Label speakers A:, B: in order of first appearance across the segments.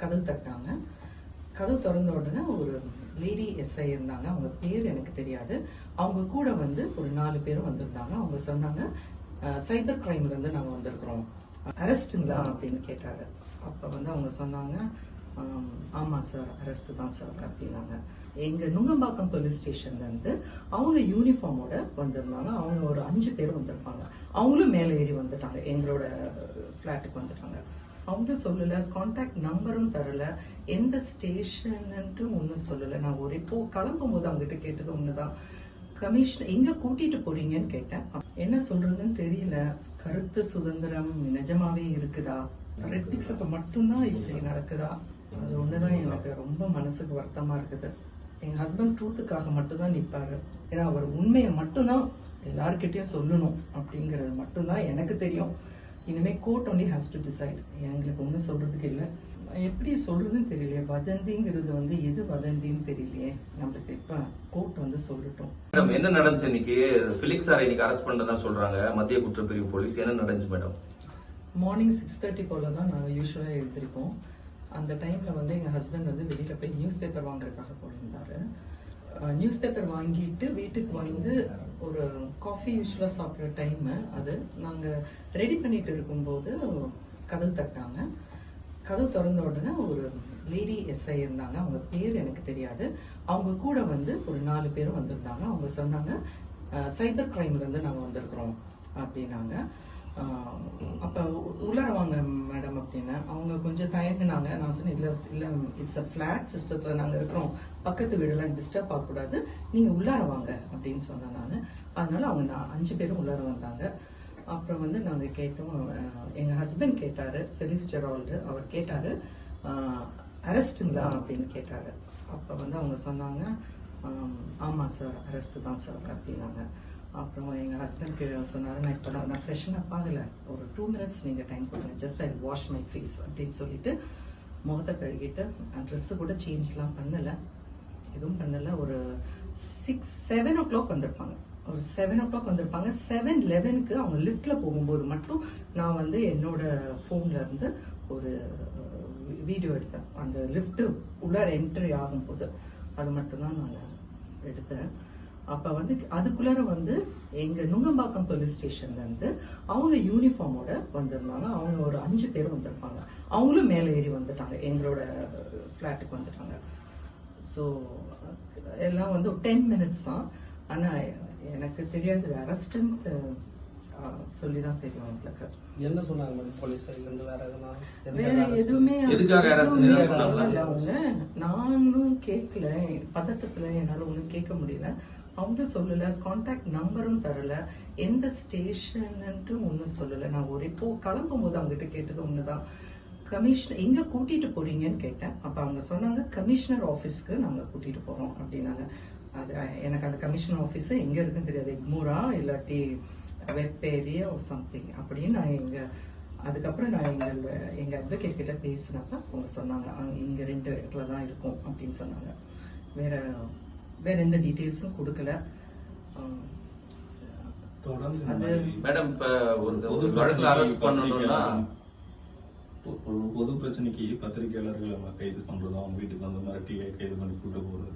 A: கதவு தட்டினாங்க. கதவு திறந்த உடனே ஒரு லேடி எஸ்ஐ இருந்தாங்க. அவங்க பேர் எனக்கு தெரியாது. அவங்க கூட வந்து ஒரு நாலு பேர் வந்திருந்தாங்க. அவங்க சொன்னாங்க சைபர் கிரைம்ல இருந்து நாங்க வந்திருக்கிறோம். அரெஸ்ட்டுங்களா அப்படின்னு கேட்டாரு அப்ப வந்து அவங்க சொன்னாங்க ஆமாம் ஆமா சார் அரெஸ்ட் தான் சார் அப்படின்னாங்க. எங்க நுங்கம்பாக்கம் போலீஸ் ஸ்டேஷன்ல இருந்து அவங்க யூனிஃபார்மோட வந்திருந்தாங்க. அவங்க ஒரு அஞ்சு பேர் வந்திருப்பாங்க. அவங்களும் மேலே ஏறி வந்துட்டாங்க. எங்களோட ஃபிளாட்டுக்கு வந்துட்டாங்க. அவங்களும் சொல்லல கான்டாக்ட் நம்பரும் தரல. எந்த ஸ்டேஷன்ட்டு ஒன்றும் சொல்லல. நான் ஒரு இப்போ கிளம்பும் போது அவங்ககிட்ட கேட்டது ஒண்ணுதான். கமிஷன் எங்க கூட்டிட்டு போறீங்கன்னு கேட்டேன். என்ன சொல்றதுன்னு தெரியல. கருத்து சுதந்திரம் நிஜமாவே இருக்குதா? ரெட் பிக்ஸ் அப்ப மட்டும்தான் இப்படி நடக்குதா? அது ஒண்ணுதான். எனக்கு ரொம்ப மனசுக்கு வருத்தமா இருக்குது. எங்க ஹஸ்பண்ட் ட்ரூத்துக்காக மட்டும்தான் நிப்பாரு. ஏன்னா அவர் உண்மையை மட்டும்தான் எல்லார்கிட்டயும் சொல்லணும் அப்படிங்கறது மட்டும்தான் எனக்கு தெரியும். இனிமே court only has to decide எங்களுக்கு ஒன்றும் சொல்றதுக்கு இல்லை. எப்படி சொல்றதுன்னு தெரியலையே. வதந்திங்கிறது வந்து எது வதந்தின்னு தெரியலையே. நம்மளுக்கு இப்ப கோர்ட் வந்து சொல்லட்டும்.
B: மேடம் என்ன நடந்துச்சு இன்னைக்கு? பிலிக்ஸ் சாரை இன்னைக்கு அரெஸ்ட் பண்ணதா சொல்றாங்க. மத்திய குற்றப்பிரிவு போலீஸ். என்ன நடந்துச்சு மேடம்
A: மார்னிங் சிக்ஸ் தேர்ட்டி போல தான் நாங்கள் யூஸ்வலாக எழுந்திருப்போம். அந்த டைமில் வந்து எங்கள் ஹஸ்பண்ட் வந்து வெளியில் போய் நியூஸ் பேப்பர் வாங்குறதுக்காக போயிருந்தாரு. நியூஸ் பேப்பர் வாங்கிட்டு வீட்டுக்கு வந்து ஒரு காஃபி யூஸ்வலாக சாப்பிட்ற டைம் அது நாங்கள் ரெடி பண்ணிட்டு இருக்கும்போது கதவு தட்டினாங்க. கதவு திறந்த உடனே ஒரு லேடி எஸ்ஐ இருந்தாங்க. அவங்க பேர் எனக்கு தெரியாது. அவங்க கூட வந்து ஒரு நாலு பேர் வந்திருந்தாங்க. அவங்க சொன்னாங்க சைபர் கிரைம்லேருந்து நாங்கள் வந்திருக்கிறோம் அப்படின்னாங்க. அப்ப உள்ளார வாங்க மேடம் அப்படின்னு. அவங்க கொஞ்சம் தயங்குனாங்க. நான் சொன்னேன் இல்ல இல்ல இட்ஸ் அ ஃபிளாட் சிஸ்டத்துல நாங்க இருக்கிறோம். பக்கத்து வீடெல்லாம் டிஸ்டர்ப் ஆகக்கூடாது. நீங்க உள்ளார வாங்க அப்படின்னு சொன்னேன் நான். அதனால அவங்க நான் அஞ்சு பேரும் உள்ளார வந்தாங்க. அப்புறம் வந்து நாங்க கேட்டோம் அஹ் எங்க ஹஸ்பண்ட் கேட்டாரு ஃபெலிக்ஸ் ஜெரால்டு அவர் கேட்டாரு அரெஸ்ட்டுங்களா அப்படின்னு கேட்டாரு. அப்ப வந்து அவங்க சொன்னாங்க "ஆம், ஆமா சார் அரெஸ்ட் தான் சார் அப்படின்னாங்க. அப்புறம் எங்கள் ஹஸ்பண்ட் சொன்னார் நான் இப்போ நான் ஃப்ரெஷன் அப் ஆகலை. ஒரு டூ மினிட்ஸ் நீங்கள் டைம் கொடுங்க. Just I wash my face அப்படின்னு சொல்லிட்டு முகத்தை கழுகிட்டு ட்ரெஸ்ஸு கூட சேஞ்ச்லாம் பண்ணலை. எதுவும் பண்ணலை. ஒரு சிக்ஸ் செவன் ஓ கிளாக் வந்திருப்பாங்க. ஒரு செவன் ஓ கிளாக் வந்திருப்பாங்க செவன் லெவனுக்கு அவங்க லிஃப்டில் போகும்போது மட்டும் நான் வந்து என்னோட ஃபோன்லேருந்து ஒரு வீடியோ எடுத்தேன். அந்த லிஃப்ட்டு உள்ளார என்ட்ரி ஆகும்போது. அது மட்டும்தான் நான் எடுத்தேன். அப்ப வந்து அதுக்குள்ளார வந்து எங்க நுங்கம்பாக்கம் போலீஸ் ஸ்டேஷன்ல இருந்து அவங்க யூனிஃபார்மோட வந்திருந்தாங்க. அவங்க ஒரு அஞ்சு பேர் வந்திருப்பாங்க. அவங்களும் மேலே ஏறி வந்துட்டாங்க. எங்களோட ஃப்ளாட்டுக்கு வந்துட்டாங்க. ஸோ எல்லாம் வந்து டென் மினிட்ஸ் தான். ஆனால் எனக்கு தெரியாது அரெஸ்ட்னு சொல்லி தான் தெரியும்
C: என்ன சொன்னாங்க மேடம் போலீஸ் வேற எதுனா?
A: வேற எதுவுமே சொல்லல நானும் கேட்கல பதட்டத்துல என்னால ஒண்ணும் கேட்க முடியல. அவங்களும் சொல்லல. கான்டாக்ட் நம்பரும் தரல. எந்த ஸ்டேஷன்ட்டு ஒன்றும் சொல்லல. நான் ஒரு இப்போ கிளம்பும் போது அவங்ககிட்ட கேட்டது ஒண்ணுதான். கமிஷனர் எங்க கூட்டிட்டு போறீங்கன்னு கேட்டேன். அப்ப அவங்க சொன்னாங்க கமிஷனர் ஆபீஸ்க்கு நாங்க கூட்டிட்டு போறோம் அப்படின்னாங்க. அது எனக்கு அந்த கமிஷனர் ஆபீஸ் எங்க இருக்குன்னு தெரியாது. எக்மூரா இல்லாட்டி வெப் ஏரியா சம்திங் அப்படின்னு நான் எங்க அதுக்கப்புறம் நான் எங்க எங்க அட்வொகேட் கிட்ட பேசினப்ப அவங்க சொன்னாங்க அங்க இங்க ரெண்டு இடத்துல தான் இருக்கும் அப்படின்னு சொன்னாங்க. வேற வேற எந்த டீட்டெயில்ஸும் கொடுக்கல.
B: மேடம் இப்ப ஒரு
D: பொது
B: ஒரு வழக்குல அரெஸ்ட்
D: பிரச்சனைக்கு
B: பண்ணணும்னா
D: பொ- ஒரு பொது பிரச்சனைக்கு பத்திரிகையாளர்களை நம்ம கைது பண்றதும் அவங்க வீட்டுக்கு வந்து மிரட்டி கைது பண்ணி கூட்டு போறது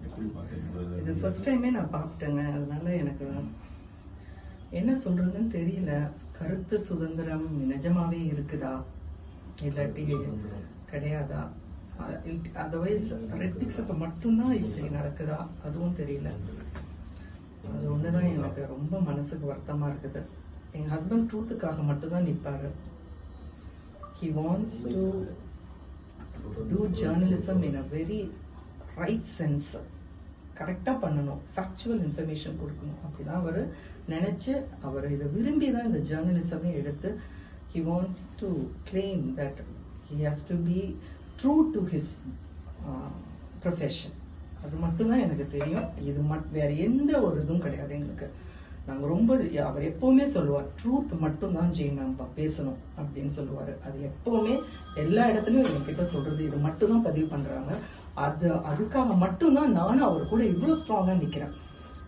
D: எப்படி
A: இது
D: பாத்தீங்க
A: ஃபர்ஸ்ட் டைமே நான் பார்த்துட்டேங்க. அதனால எனக்கு என்ன சொல்றதுன்னு தெரியல. கருத்து சுதந்திரம் நிஜமாவே இருக்குதா? இல்லாட்டி கிடையாதா? அதர்வைஸ் ரெட் பிக்ஸ் அப்ப மட்டும்தான் இப்படி நடக்குதா? அதுவும் தெரியல. அது ஒண்ணுதான் எனக்கு ரொம்ப மனசுக்கு வருத்தமா இருக்குது. எங்க ஹஸ்பண்ட் ட்ரூத்துக்காக மட்டும்தான் நிப்பாரு. He wants to do journalism in a very right sense கரெக்டாக பண்ணணும் ஃபேக்சுவல் இன்ஃபர்மேஷன் கொடுக்கணும். அப்படிதான் அவர் நினச்சி அவர் இதை விரும்பி தான் இந்த ஜேர்னலிசமே எடுத்து he wants to claim that he has to be true to his profession அது மட்டும்தான் எனக்கு தெரியும். இது மட் வேற எந்த ஒரு இதுவும் கிடையாது எங்களுக்கு. நாங்கள் ரொம்ப அவர் எப்போவுமே சொல்லுவார் ட்ரூத் மட்டும்தான் ஜெயின் நம்ம பேசணும் அப்படின்னு சொல்லுவார். அது எப்போவுமே எல்லா இடத்துலையும் என்கிட்ட சொல்கிறது இது மட்டும்தான் பதிவு பண்ணுறாங்க அது அதுக்காக மட்டும்தான் நானும் அவர் கூட இவ்வளோ ஸ்ட்ராங்காக நிற்கிறேன்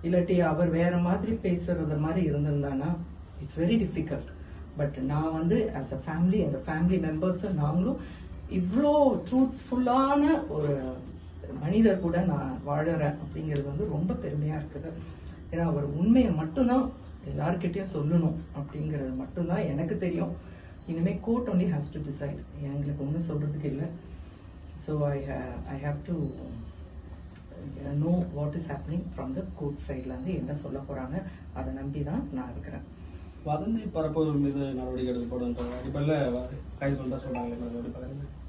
A: இல்லாட்டி அவர் வேற மாதிரி பேசுறது மாதிரி இருந்திருந்தானா இட்ஸ் வெரி டிஃபிகல்ட் பட் நான் வந்து ஆஸ் அ ஃபேமிலி அந்த ஃபேமிலி மெம்பர்ஸும் நாங்களும் இவ்வளோ ட்ரூத்ஃபுல்லான ஒரு மனிதர் கூட நான் வாழறேன் அப்படிங்கிறது வந்து ரொம்ப பெருமையாக இருக்குது. ஏன்னா அவர் உண்மையை மட்டும்தான் எல்லார்கிட்டயும் சொல்லணும் அப்படிங்கிறது மட்டும்தான் எனக்கு தெரியும். இனிமேல் court only has to decide எங்களுக்கு ஒன்றும் சொல்கிறதுக்கு இல்லை. So I I have to know what is happening from the court சைட்லேருந்து என்ன சொல்ல போறாங்க அதை நம்பி தான் நான் இருக்கிறேன்.
C: வதந்தி பரப்புவர் மீது நடவடிக்கை எடுக்கப்படும் அடிப்படையில் கைது பண்ணா சொல்றாங்களே